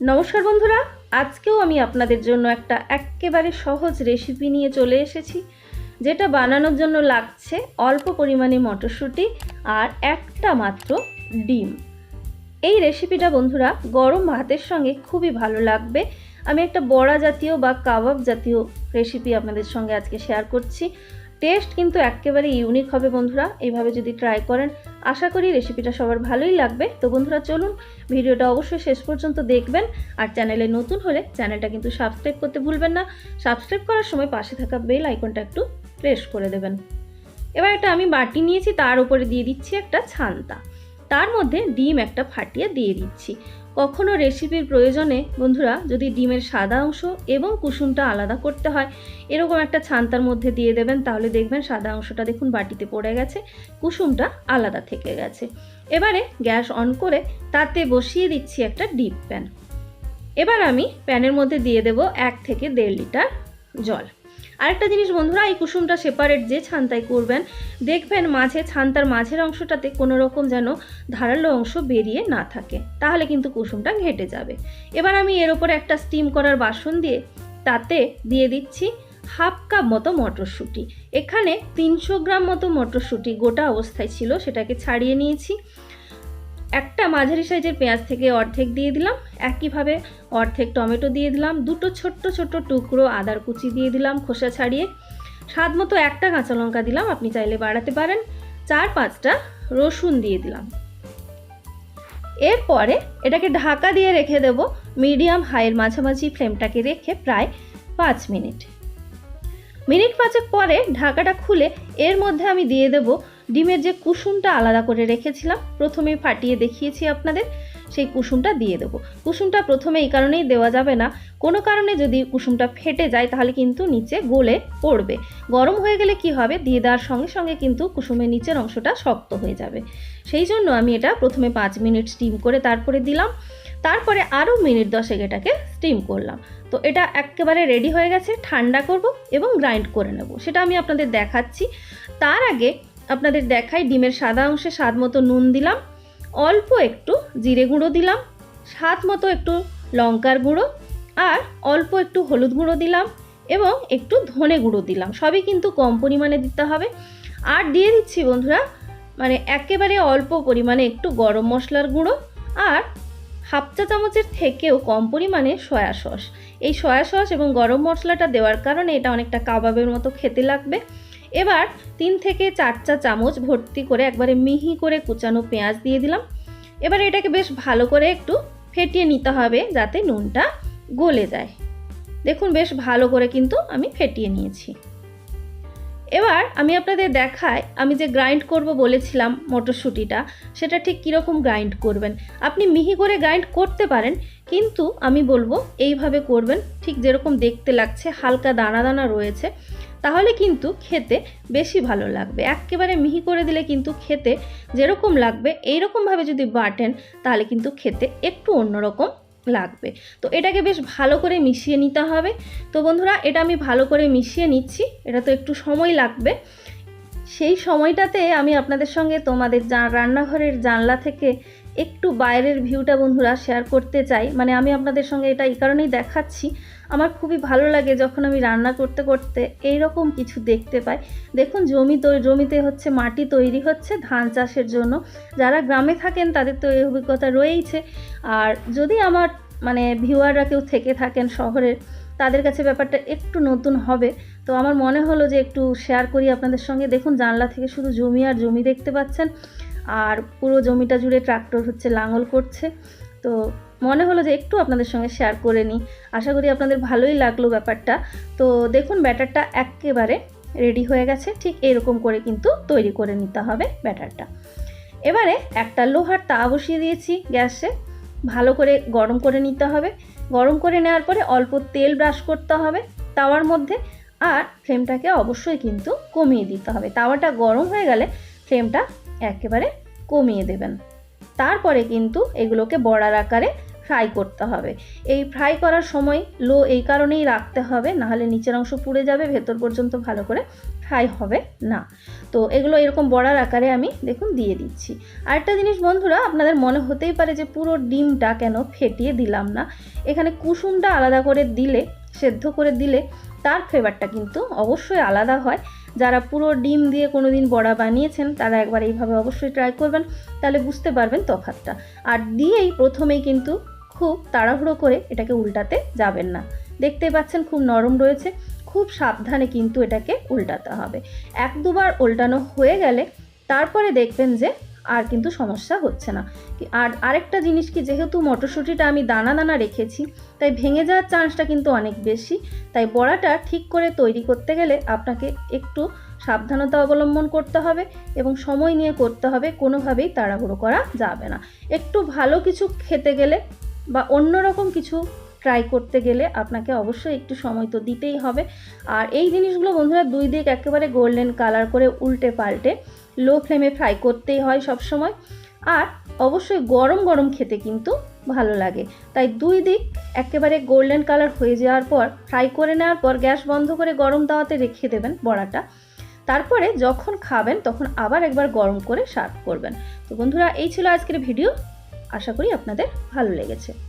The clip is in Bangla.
নমস্কার বন্ধুরা, আজকেও আমি আপনাদের জন্য একটা একেবারে সহজ রেসিপি নিয়ে চলে এসেছি, যেটা বানানোর জন্য লাগছে অল্প পরিমাণে মটরশুঁটি আর একটা মাত্র ডিম। এই রেসিপিটা বন্ধুরা, গরম ভাতের সঙ্গে খুবই ভালো লাগবে। আমি একটা বড়া জাতীয় বা কাবাব জাতীয় রেসিপি আপনাদের সঙ্গে আজকে শেয়ার করছি। টেস্ট কিন্তু একেবারে ইউনিক হবে বন্ধুরা, এইভাবে যদি ট্রাই করেন আশা করি রেসিপিটা সবার ভালোই লাগবে। তো বন্ধুরা, চলুন ভিডিওটা অবশ্যই শেষ পর্যন্ত দেখবেন। আর চ্যানেলে নতুন হলে চ্যানেলটা কিন্তু সাবস্ক্রাইব করতে ভুলবেন না। সাবস্ক্রাইব করার সময় পাশে থাকা বেল আইকনটা একটু প্রেস করে দেবেন। এবার একটা আমি বাটি নিয়েছি, তার উপরে দিয়ে দিচ্ছি একটা ছান্তা। তার মধ্যে ডিম একটা ফাটিয়ে দিয়ে দিচ্ছি। কখনো রেসিপির প্রয়োজনে, বন্ধুরা, যদি ডিমের সাদা অংশ এবং কুসুমটা আলাদা করতে হয়, এরকম একটা ছান্তার মধ্যে দিয়ে দেবেন, তাহলে দেখবেন সাদা অংশটা দেখুন বাটিতে পড়ে গেছে, কুসুমটা আলাদা থেকে গেছে। এবারে গ্যাস অন করে তাতে বসিয়ে দিচ্ছি একটা ডিপ প্যান। এবার আমি প্যানের মধ্যে দিয়ে দেব এক থেকে দেড় লিটার জল। আরেকটা জিনিস বন্ধুরা, এই কুসুমটা সেপারেট যে ছান্তায় করবেন, দেখবেন মাঝে ছান্তার মাঝের অংশটাতে কোনো রকম যেন ধারালো অংশ বেরিয়ে না থাকে, তাহলে কিন্তু কুসুমটা ঘেটে যাবে। এবার আমি এর ওপরে একটা স্টিম করার বাসন দিয়ে তাতে দিয়ে দিচ্ছি হাফ কাপ মতো মটরশুঁটি। এখানে তিনশো গ্রাম মতো মটরশুঁটি গোটা অবস্থায় ছিল, সেটাকে ছাড়িয়ে নিয়েছি। একটা মাঝারি সাইজের পেঁয়াজ থেকে অর্ধেক দিয়ে দিলাম, একইভাবে অর্ধেক টমেটো দিয়ে দিলাম, দুটো ছোট্ট ছোট্ট টুকরো আদার কুচি দিয়ে দিলাম খোসা ছাড়িয়ে, স্বাদ মতো একটা কাঁচা লঙ্কা দিলাম, আপনি চাইলে বাড়াতে পারেন, চার পাঁচটা রসুন দিয়ে দিলাম। এরপরে এটাকে ঢাকা দিয়ে রেখে দেব, মিডিয়াম হাইয়ের মাঝামাঝি ফ্লেমটাকে রেখে প্রায় পাঁচ মিনিট। মিনিট পাঁচেক পরে ঢাকাটা খুলে এর মধ্যে আমি দিয়ে দেব ডিমের যে কুসুমটা আলাদা করে রেখেছিলাম প্রথমে ফাটিয়ে দেখিয়েছি আপনাদের, সেই কুসুমটা দিয়ে দেবো। কুসুমটা প্রথমে এই কারণেই দেওয়া যাবে না। কোনো কারণে যদি কুসুমটা ফেটে যায়, তাহলে কিন্তু নিচে গলে পড়বে। গরম হয়ে গেলে কি হবে? দিয়ে দেওয়ার সঙ্গে সঙ্গে কিন্তু কুসুমের নিচের অংশটা শক্ত হয়ে যাবে। সেই জন্য আমি এটা প্রথমে পাঁচ মিনিট স্টিম করে তারপরে দিলাম। তারপরে আরও মিনিট দশেক এটাকে স্টিম করলাম। তো এটা একেবারে রেডি হয়ে গেছে, ঠান্ডা করব এবং গ্রাইন্ড করে নেব। সেটা আমি আপনাদের দেখাচ্ছি। তার আগে আপনাদের দেখাই ডিমের সাদা অংশে স্বাদ মতো নুন দিলাম, অল্প একটু জিরে গুঁড়ো দিলাম, স্বাদ মতো একটু লঙ্কার গুঁড়ো আর অল্প একটু হলুদ গুঁড়ো দিলাম এবং একটু ধনে গুঁড়ো দিলাম। সবই কিন্তু কম পরিমাণে দিতে হবে। আর দিয়ে দিচ্ছি বন্ধুরা মানে একেবারে অল্প পরিমাণে একটু গরম মশলার গুঁড়ো আর হাফ চা চামচের থেকেও কম পরিমাণে সয়া সস। এই সয়া সস এবং গরম মশলাটা দেওয়ার কারণে এটা অনেকটা কাবাবের মতো খেতে লাগবে। এবার তিন থেকে চার চা চামচ ভর্তি করে একবারে মিহি করে কুচানো পেঁয়াজ দিয়ে দিলাম। এবার এটাকে বেশ ভালো করে একটু ফেটিয়ে নিতে হবে যাতে নুনটা গলে যায়। দেখুন, বেশ ভালো করে কিন্তু আমি ফেটিয়ে নিয়েছি। এবার আমি আপনাদের দেখাই, আমি যে গ্রাইন্ড করব বলেছিলাম মটরশুঁটিটা, সেটা ঠিক কীরকম গ্রাইন্ড করবেন। আপনি মিহি করে গ্রাইন্ড করতে পারেন, কিন্তু আমি বলব এইভাবে করবেন, ঠিক যেরকম দেখতে লাগছে, হালকা দানা দানা রয়েছে, তাহলে কিন্তু খেতে বেশি ভালো লাগবে। একেবারে মিহি করে দিলে কিন্তু খেতে যেরকম লাগবে, এইরকমভাবে যদি বাটেন, তাহলে কিন্তু খেতে একটু অন্যরকম লাগবে। তো এটাকে বেশ ভালো করে মিশিয়ে নিতে হবে। তো বন্ধুরা, এটা আমি ভালো করে মিশিয়ে নিচ্ছি। এটা তো একটু সময় লাগবে। সেই সময়টাতে আমি আপনাদের সঙ্গে তোমাদের রান্নাঘরের জানলা থেকে একটু বাইরের ভিউটা বন্ধুরা শেয়ার করতে চাই। মানে আমি আপনাদের সঙ্গে এটা এই কারণেই দেখাচ্ছি। আমার খুবই ভালো লাগে যখন আমি রান্না করতে করতে এই রকম কিছু দেখতে পাই। দেখুন, জমি জমিতে হচ্ছে মাটি তৈরি হচ্ছে ধান চাষের জন্য। যারা গ্রামে থাকেন তাদের তো এই অভিজ্ঞতা রয়েইছে। আর যদি আমার মানে ভিউয়াররা কেউ থেকে থাকেন শহরের, তাদের কাছে ব্যাপারটা একটু নতুন হবে। তো আমার মনে হলো যে একটু শেয়ার করি আপনাদের সঙ্গে। দেখুন, জানলা থেকে শুধু জমি আর জমি দেখতে পাচ্ছেন। আর পুরো জমিটা জুড়ে ট্রাক্টর হচ্ছে, লাঙল করছে। তো মনে হলো যে একটু আপনাদের সঙ্গে শেয়ার করে নিই। আশা করি আপনাদের ভালোই লাগল ব্যাপারটা। তো দেখুন, ব্যাটারটা একেবারে রেডি হয়ে গেছে। ঠিক এরকম করে কিন্তু তৈরি করে নিতে হবে ব্যাটারটা। এবারে একটা লোহার তা বসিয়ে দিয়েছি গ্যাসে। ভালো করে গরম করে নিতে হবে। গরম করে নেওয়ার পরে অল্প তেল ব্রাশ করতে হবে তাওয়ার মধ্যে। আর ফ্লেমটাকে অবশ্যই কিন্তু কমিয়ে দিতে হবে। তাওয়াটা গরম হয়ে গেলে ফ্লেমটা একেবারে কমিয়ে দেবেন। তারপরে কিন্তু এগুলোকে বড়ার আকারে ফ্রাই করতে হবে। এই ফ্রাই করার সময় লো এই কারণেই রাখতে হবে, নাহলে নিচের অংশ পুড়ে যাবে, ভেতর পর্যন্ত ভালো করে ফ্রাই হবে না। তো এগুলো এরকম বড়ার আকারে আমি দেখুন দিয়ে দিচ্ছি। আরেকটা জিনিস বন্ধুরা, আপনাদের মনে হতেই পারে যে পুরো ডিমটা কেন ফেটিয়ে দিলাম না। এখানে কুসুমটা আলাদা করে দিলে, সেদ্ধ করে দিলে তার ফ্লেভারটা কিন্তু অবশ্যই আলাদা হয়। যারা পুরো ডিম দিয়ে কোনো দিন বড়া বানিয়েছেন, তারা একবার এইভাবে অবশ্যই ট্রাই করবেন, তাহলে বুঝতে পারবেন তফাৎটা আর দিয়েই প্রথমেই কিন্তু খুব তাড়াহুড়ো করে এটাকে উল্টাতে যাবেন না। দেখতে পাচ্ছেন খুব নরম রয়েছে, খুব সাবধানে কিন্তু এটাকে উল্টাতে হবে। এক দুবার উল্টানো হয়ে গেলে তারপরে দেখবেন যে আর কিন্তু সমস্যা হচ্ছে না। আর আরেকটা জিনিস কি, যেহেতু মটরশুঁটিটা আমি দানা দানা রেখেছি, তাই ভেঙে যাওয়ার চান্সটা কিন্তু অনেক বেশি। তাই বড়াটা ঠিক করে তৈরি করতে গেলে আপনাকে একটু সাবধানতা অবলম্বন করতে হবে এবং সময় নিয়ে করতে হবে, কোনোভাবেই তাড়াহুড়ো করা যাবে না। একটু ভালো কিছু খেতে গেলে বা অন্যরকম কিছু ট্রাই করতে গেলে আপনাকে অবশ্যই একটু সময় তো দিতেই হবে। আর এই জিনিসগুলো বন্ধুরা দুই দিক একেবারে গোল্ডেন কালার করে উল্টে পাল্টে লো ফ্লেমে ফ্রাই করতেই হয় সব সময় আর অবশ্যই গরম গরম খেতে কিন্তু ভালো লাগে। তাই দুই দিক একেবারে গোল্ডেন কালার হয়ে যাওয়ার পর ফ্রাই করে নেওয়ার পর গ্যাস বন্ধ করে গরম তাওয়াতে রেখে দেবেন বড়াটা। তারপরে যখন খাবেন তখন আবার একবার গরম করে সার্ভ করবেন। তো বন্ধুরা, এই ছিল আজকের ভিডিও আশা করি আপনাদের ভালো লেগেছে।